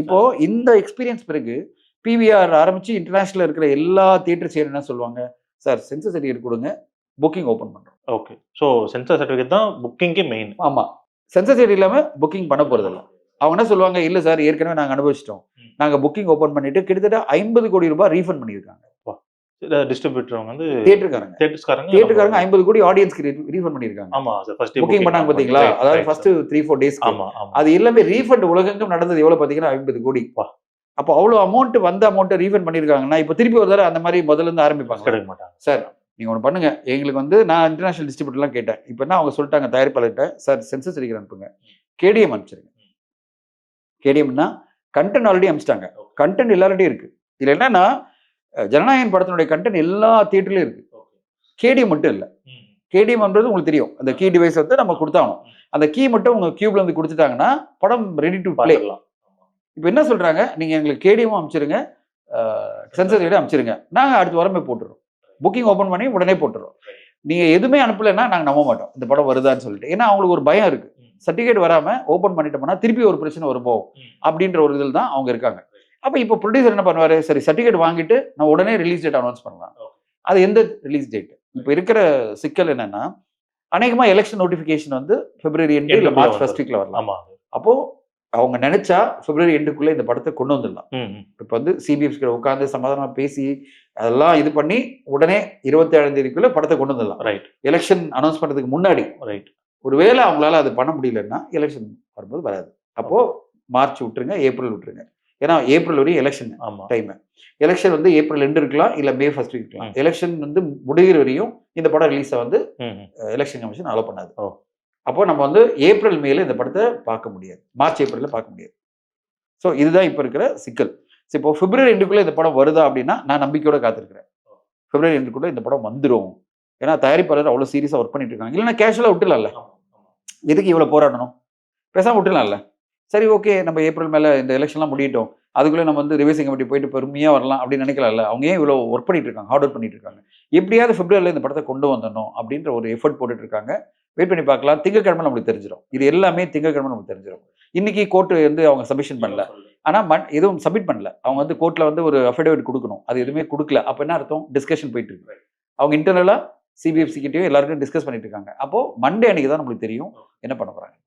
இப்போ இந்த எக்ஸ்பீரியன்ஸ் பிறகு பிவிஆர் ஆரம்பிச்சு இன்டர்நேஷனல் இருக்கிற எல்லா தியேட்டர் செய்யணும் என்ன சொல்லுவாங்க? சார் சென்சஸ் சர்டிஃபிகேட் கொடுங்க. புக்கிங் ஓப்பன் பண்றோம். ஓகே ஸோ சென்சார் சர்டிஃபிகேட் தான் புக்கிங்கே மெயின் ஆமா. சென்சஸ் சர்டிஃபிகேட் இல்லாம புக்கிங் பண்ண போறதில்ல அவங்க என்ன சொல்லுவாங்க? இல்ல சார் ஏற்கனவே நாங்க அனுபவிச்சிட்டோம். ம். நாங்க புக்கிங் ஓப்பன் பண்ணிட்டு கிட்டத்தட்ட ஐம்பது கோடி ரூபாய் ரீஃபண்ட் பண்ணியிருக்காங்க. டிஸ்ட்ரிபியூட்டர் வந்து தியேட்டருக்காரங்க. தியேட்டர்ஸ்காரங்க தியேட்டருக்காரங்க ஐம்பது கோடி ஆடியன்ஸ்க்கு ரீஃபண்ட் பண்ணியிருக்காங்க. ஆமா சார் ஃபர்ஸ்ட் புக்கிங் பண்ணாங்க பாத்தீங்களா? அதாவது ஃபர்ஸ்ட் த்ரீ ஃபோர் டேஸ் ஆமா அது எல்லாமே ரீஃபண்ட் உலகெங்கும் நடந்தது எவ்வளவு பாத்தீங்கன்னா? ஐம்பது கோடி. அப்போ அவ்வளவு அமௌண்ட் வந்த அமௌண்ட் ரீஃபண்ட் பண்ணிருக்காங்கன்னா இப்போ திருப்பி ஒரு தடவை அந்த மாதிரி முதல்ல இருந்து ஆரம்பிப்பாங்க கிடைக்க மாட்டாங்க. சார் நீங்க ஒன்று பண்ணுங்க. எங்களுக்கு வந்து நான் இன்டர்நேஷனல் டிஸ்ட்ரிபியூட்டர்லாம் கேட்டேன். இப்போ என்ன அவங்க சொல்லிட்டாங்க தயாரிப்பாளர்கிட்ட? சார் சென்சஸ் அடிக்கிற அனுப்புங்க. கேடிஎம் அனுப்பிச்சிருங்க. கேடிஎம்னா கண்டென்ட் ஆல்ரெடி அனுப்பிச்சிட்டாங்க. கண்டென்ட் எல்லார்ட்டையும் இருக்கு. இதுல என்னன்னா ஜனநாயகன் படத்தினுடைய கண்டென்ட் எல்லா தியேட்டர்லயும் இருக்கு. கேடிஎம் மட்டும் இல்லை. கேடிஎம்ன்றது உங்களுக்கு தெரியும். அந்த கீ டிவைஸ் வந்து நம்ம கொடுத்தாகணும். அந்த கீ மட்டும் உங்க கியூப்ல இருந்து கொடுத்துட்டாங்கன்னா படம் ரெடி டு ப்ளே இப்போ என்ன சொல்றாங்க? நீங்க எங்களுக்கு கேடிஎம் அமைச்சிருங்க. சென்சர் வீடு அமைச்சிருங்க. நாங்க அடுத்த வாரமே போட்டுறோம். புக்கிங் ஓபன் பண்ணி உடனே போட்டுறோம். நீங்க எதுவுமே அனுப்பலைன்னா நாங்க நம்ப மாட்டோம். இந்த படம் வருதான்னு சொல்லிட்டு. ஏன்னா அவங்களுக்கு ஒரு பயம் இருக்கு. சர்டிஃபிகேட் வராம ஓபன் பண்ணிட்டோம்னா திருப்பி ஒரு பிரச்சனை வருமோ ம். அப்படின்ற ஒரு இதில் தான் அவங்க இருக்காங்க. அப்போ இப்போ ப்ரொடியூசர் என்ன பண்ணுவாரு? சரி சர்டிஃபிகேட் வாங்கிட்டு நான் உடனே ரிலீஸ் டேட் அனௌன்ஸ் பண்ணலாம். அது எந்த ரிலீஸ் டேட் இப்போ இருக்கிற சிக்கல் என்னன்னா அநேகமா எலெக்ஷன் நோட்டிஃபிகேஷன் வந்து பிப்ரவரி எண்டு இல்லை மார்ச். ஃபர்ஸ்ட் வீக்ல வரலாம். அப்போ அவங்க நினைச்சா பிப்ரவரி எண்டுக்குள்ள இந்த படத்தை கொண்டு வந்துடலாம். இப்போ வந்து சிபிஎஃப்சி கிட்ட உட்காந்து சமாதானமா பேசி அதெல்லாம் இது பண்ணி உடனே இருபத்தி ஏழாம் தேதிக்குள்ள படத்தை கொண்டு வந்துடலாம். ரைட் எலெக்ஷன் அனௌன்ஸ் பண்றதுக்கு முன்னாடி. ரைட் ஒருவேளை அவங்களால அது பண்ண முடியலன்னா எலெக்ஷன் வரும்போது வராது. அப்போ மார்ச் விட்டுருங்க ஏப்ரல் விட்டுருங்க. ஏன்னா ஏப்ரல் வரையும் எலெக்ஷன் டைம் எலெக்ஷன் வந்து ஏப்ரல் ரெண்டு இருக்கலாம் இல்ல மே ஃபர்ஸ்ட் வீக் இருக்கலாம். எலெக்ஷன் வந்து முடிகிற வரையும் இந்த படம் ரிலீஸை வந்து. எலெக்ஷன் கமிஷன் அலோ பண்ணாது. ஓ. அப்போ நம்ம வந்து ஏப்ரல் மேல இந்த படத்தை பார்க்க முடியாது. மார்ச் ஏப்ரல்ல பார்க்க முடியாது. ஸோ இதுதான் இப்போ இருக்கிற சிக்கல். So, இப்போ பிப்ரவரி ரெண்டுக்குள்ள இந்த படம் வருதா அப்படின்னா நான் நம்பிக்கையோட காத்திருக்கிறேன். பிப்ரவரி ரெண்டுக்குள்ள இந்த படம் வந்துடும் ஏன்னா தயாரிப்பாளர் அவ்வளோ சீரியஸாக ஒர்க் பண்ணிட்டு இருக்காங்க. இல்லைன்னா கேஷுவலாக விட்டுலாம்ல. எதுக்கு இவ்வளோ போராடணும்? பேசாம விட்டுலாம்ல சரி ஓகே நம்ம ஏப்ரல் மேலே இந்த எலெக்ஷன்லாம் முடியட்டும். அதுக்குள்ளே நம்ம வந்து ரிவைசிங் கமிட்டி போயிட்டு பொறுமையாக வரலாம் அப்படின்னு நினைக்கலாம்ல. அவங்க ஏன் இவ்வளோ ஒர்க் பண்ணிட்டு இருக்காங்க ஹார்ட் ஒர்க் பண்ணிட்டு இருக்காங்க எப்படியாவது பிப்ரவரியில் இந்த படத்தை கொண்டு வந்தணும் அப்படின்ற ஒரு எஃபர்ட் போட்டுட்டு இருக்காங்க வெயிட் பண்ணி பார்க்கலாம். திங்கக்கிழமை நம்மளுக்கு தெரிஞ்சிடும். இது எல்லாமே திங்கக்கிழமை நமக்கு தெரிஞ்சிடும். இன்னைக்கு கோர்ட்டு வந்து அவங்க சப்மிஷன் பண்ணல. ஆனால் மண் எதுவும் சப்மிட் பண்ணல. அவங்க வந்து கோர்ட்டில் வந்து ஒரு அஃபிடேவிட் கொடுக்கணும். அது எதுவுமே கொடுக்கல. அப்போ என்ன அர்த்தம்? டிஸ்கஷன் போயிட்டு இருக்கு. அவங்க இன்டர்னலாக சிபிஎஃப்சி கிட்டேயும் எல்லாருக்கும் டிஸ்கஸ் பண்ணிட்டு இருக்காங்க அப்போ மண்டே அன்னைக்கு தான் நம்மளுக்கு தெரியும் என்ன பண்ண போறாங்க.